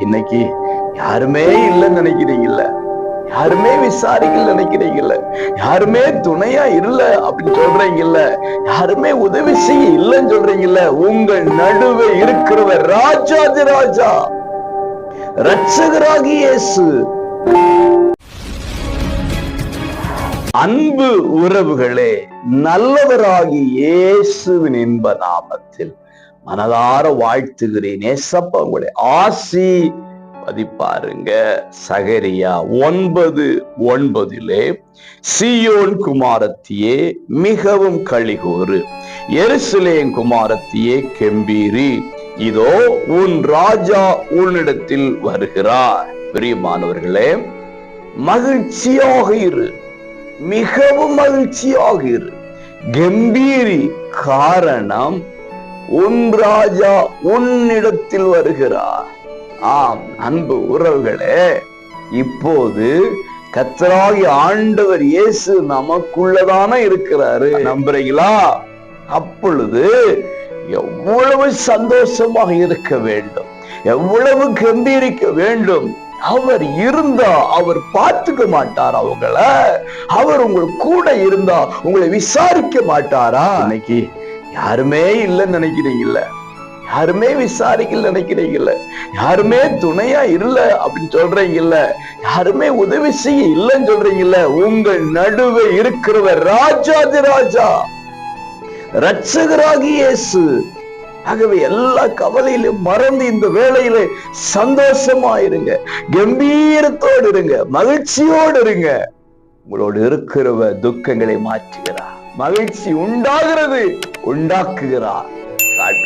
இன்னைக்கு யாருமே இல்லைன்னு நினைக்கிறீங்கல்ல? யாருமே விசாரிக்கல நினைக்கிறீங்கல்ல? யாருமே துணையா இல்ல அப்படின்னு சொல்றீங்கல்ல? யாருமே உதவி செய்ய இல்லைன்னு சொல்றீங்கல்ல? உங்கள் நடுவே இருக்கிறவர் ராஜாதி ராஜா. ரட்சகராகி இயேசு. அன்பு உறவுகளே நல்லவராகி இயேசுவின் இன்ப நாமத்தில் மனதார வாழ்த்துகிறேன். ஏசப்பா உங்களுடைய ஆசி பதிப்பாருங்க சகரியா ஒன்பது ஒன்பதிலே சியோன் குமாரத்தியே மிகவும் கழிகோறு எருசலேம் குமாரத்தியே கெம்பீரி. இதோ உன் ராஜா உன்னிடத்தில் வருகிறார். பிரியமானவர்களே மகிழ்ச்சியாக இரு. மிகவும் மகிழ்ச்சியாக இரு. கம்பீரி காரணம் உன் ராஜா உன்னிடத்தில் வருகிறார். ஆம் அன்பு உறவுகளே இப்போது கத்தராகி ஆண்டவர் இயேசு நமக்குள்ளதான இருக்கிறாரு. நம்புறீங்களா? அப்பொழுது எவ்வளவு சந்தோஷமாக இருக்க வேண்டும். எவ்வளவு கம்பீரிக்க வேண்டும். அவர் இருந்தா அவர் பார்த்துக்க மாட்டார் அவங்கள அவர் உங்கள் கூட இருந்தா உங்களை விசாரிக்க மாட்டாரா? இன்னைக்கு யாருமே இல்லைன்னு நினைக்கிறீங்கல்ல? யாருமே விசாரிக்கல நினைக்கிறீங்கல்ல? யாருமே துணையா இல்ல அப்படின்னு சொல்றீங்கல்ல? யாருமே உதவி செய்ய இல்லைன்னு சொல்றீங்கல்ல? உங்கள் நடுவே இருக்கிறவர் ராஜாதி ராஜா. ரட்சகராகி இயேசு. ஆகவே எல்லா கவலையிலும் மறந்து இந்த வேலையில சந்தோஷமா இருங்க கம்பீரத்தோடு இருங்க. மகிழ்ச்சியோடு இருங்க. உங்களோடு இருக்கிறவ துக்கங்களை மாற்றுகிறார். மகிழ்ச்சி உண்டாகிறது. உண்டாக்குகிறார். காட்